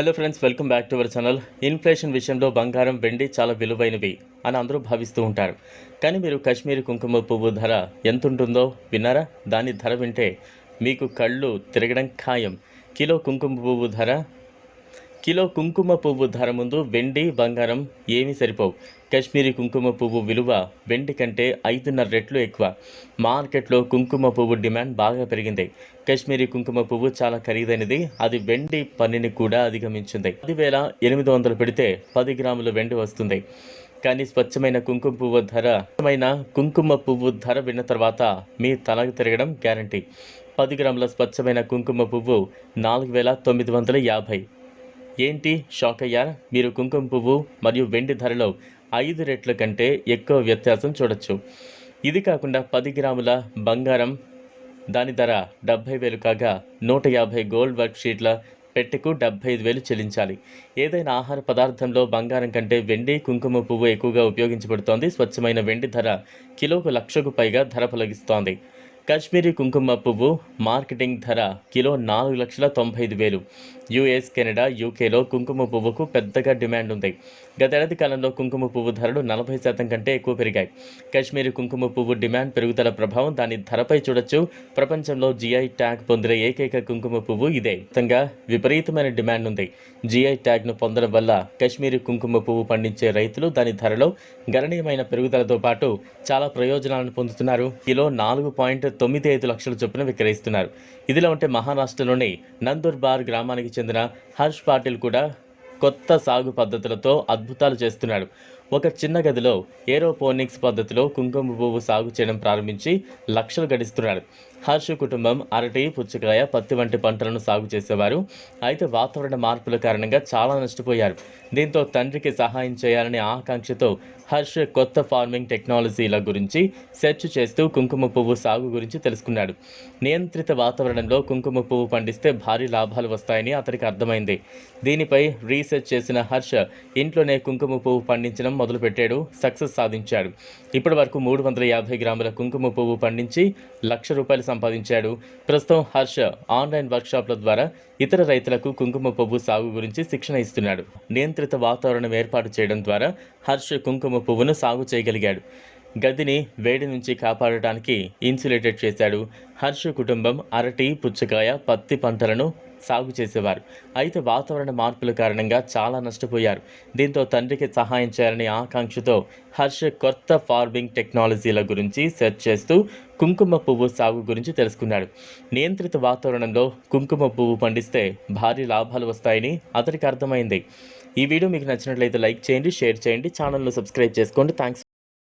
Hello friends welcome back to our channel inflation విషయంలో బంగారం వెండి చాలా విలువైనవి అని అందరూ భావిస్తూ ఉంటారు. కానీ మీరు కాశ్మీరీ కుంకుమ పువ్వు ధర ఎంత ఉంటుందో విన్నారా? దాని ధర వింటే మీకు కళ్ళు తిరగడం ఖాయం. కిలో కుంకుమ పువ్వు ధర కిలో కుంకుమ పువ్వు ధర ముందు వెండి బంగారం ఏమీ సరిపోవు. కాశ్మీరీ కుంకుమ పువ్వు విలువ వెండి కంటే ఐదున్నర రెట్లు ఎక్కువ. మార్కెట్లో కుంకుమ పువ్వు డిమాండ్ బాగా పెరిగింది. కాశ్మీరీ కుంకుమ పువ్వు చాలా ఖరీదైనది. అది వెండి పనిని కూడా అధిగమించింది. పదివేల ఎనిమిది వందలు పెడితే పది గ్రాముల వెండి వస్తుంది. కానీ స్వచ్ఛమైన కుంకుమ పువ్వు ధర స్వచ్ఛమైన కుంకుమ పువ్వు ధర విన్న తర్వాత మీ తలకు తిరగడం గ్యారంటీ. పది గ్రాముల స్వచ్ఛమైన కుంకుమ పువ్వు నాలుగు వేల తొమ్మిది వందల యాభై. ఏంటి? షాక్ అయ్యారా? మీరు కుంకుమ పువ్వు మరియు వెండి ధరలో ఐదు రెట్ల కంటే ఎక్కువ వ్యత్యాసం చూడొచ్చు. ఇది కాకుండా పది గ్రాముల బంగారం. దాని ధర డెబ్భై వేలు కాగా నూట యాభై గోల్డ్ వర్క్ షీట్ల పెట్టెకు డెబ్బై ఐదు వేలు చెల్లించాలి. ఏదైనా ఆహార పదార్థంలో బంగారం కంటే వెండి కుంకుమ పువ్వు ఎక్కువగా ఉపయోగించబడుతోంది. స్వచ్ఛమైన వెండి ధర కిలోకు లక్షకు పైగా ధర పొలగిస్తోంది. కాశ్మీరీ కుంకుమ పువ్వు మార్కెటింగ్ ధర కిలో నాలుగు లక్షల తొంభై ఐదు వేలు. యుఎస్ కెనడా యూకేలో కుంకుమ పువ్వుకు పెద్దగా డిమాండ్ ఉంది. గతేడాది కాలంలో కుంకుమ పువ్వు ధరలు నలభై శాతం కంటే ఎక్కువ పెరిగాయి. కశ్మీరీ కుంకుమ పువ్వు డిమాండ్ పెరుగుదల ప్రభావం దాని ధరపై చూడొచ్చు. ప్రపంచంలో జిఐ ట్యాగ్ పొందిన ఏకైక కుంకుమ పువ్వు ఇదే. మొత్తంగా విపరీతమైన డిమాండ్ ఉంది. జిఐ ట్యాగ్ను పొందడం వల్ల కశ్మీరీ కుంకుమ పువ్వు పండించే రైతులు దాని ధరలో గణనీయమైన పెరుగుదలతో పాటు చాలా ప్రయోజనాలను పొందుతున్నారు. కిలో నాలుగు పాయింట్ తొమ్మిది ఐదు లక్షల చొప్పున విక్రయిస్తున్నారు. ఇదిలా ఉంటే మహారాష్ట్రలోని నందుర్బార్ గ్రామానికి చెందిన హర్ష్ పాటిల్ కూడా కొత్త సాగు పద్ధతులతో అద్భుతాలు చేస్తున్నాడు. ఒక చిన్న గదిలో ఏరోపోనిక్స్ పద్ధతిలో కుంకుమ పువ్వు సాగు చేయడం ప్రారంభించి లక్షలు గడిస్తున్నాడు హర్ష కుటుంబం అరటి పుచ్చకాయ పత్తి వంటి పంటలను సాగు చేసేవారు. అయితే వాతావరణ మార్పుల కారణంగా చాలా నష్టపోయారు. దీంతో తండ్రికి సహాయం చేయాలనే ఆకాంక్షతో హర్ష కొత్త ఫార్మింగ్ టెక్నాలజీల గురించి సెర్చ్ చేస్తూ కుంకుమ పువ్వు సాగు గురించి తెలుసుకున్నాడు. నియంత్రిత వాతావరణంలో కుంకుమ పువ్వు పండిస్తే భారీ లాభాలు వస్తాయని అతనికి అర్థమైంది. దీనిపై రీసెర్చ్ చేసిన హర్ష ఇంట్లోనే కుంకుమ పువ్వు పండించడం మొదలుపెట్టాడు సక్సెస్ సాధించాడు. ఇప్పటి వరకు మూడు వందల యాభై గ్రాముల కుంకుమ పువ్వు పండించి లక్ష రూపాయలు సంపాదించాడు. ప్రస్తుతం హర్ష ఆన్లైన్ వర్క్షాప్ల ద్వారా ఇతర రైతులకు కుంకుమ పువ్వు సాగు గురించి శిక్షణ ఇస్తున్నాడు. నియంత్రిత వాతావరణం ఏర్పాటు చేయడం ద్వారా హర్ష కుంకుమ పువ్వును సాగు చేయగలిగాడు. గదిని వేడి నుంచి కాపాడటానికి ఇన్సులేటెడ్ చేశాడు. హర్ష కుటుంబం అరటి పుచ్చకాయ పత్తి పంటలను సాగు చేసేవారు. అయితే వాతావరణ మార్పుల కారణంగా చాలా నష్టపోయారు. దీంతో తండ్రికి సహాయం చేయాలని ఆకాంక్షతో హర్ష కొత్త ఫార్మింగ్ టెక్నాలజీల గురించి సెర్చ్ చేస్తూ కుంకుమ పువ్వు సాగు గురించి తెలుసుకున్నాడు. నియంత్రిత వాతావరణంలో కుంకుమ పువ్వు పండిస్తే భారీ లాభాలు వస్తాయని అతనికి అర్థమైంది. ఈ వీడియో మీకు నచ్చినట్లయితే లైక్ చేయండి షేర్ చేయండి ఛానల్ను సబ్స్క్రైబ్ చేసుకోండి. థ్యాంక్స్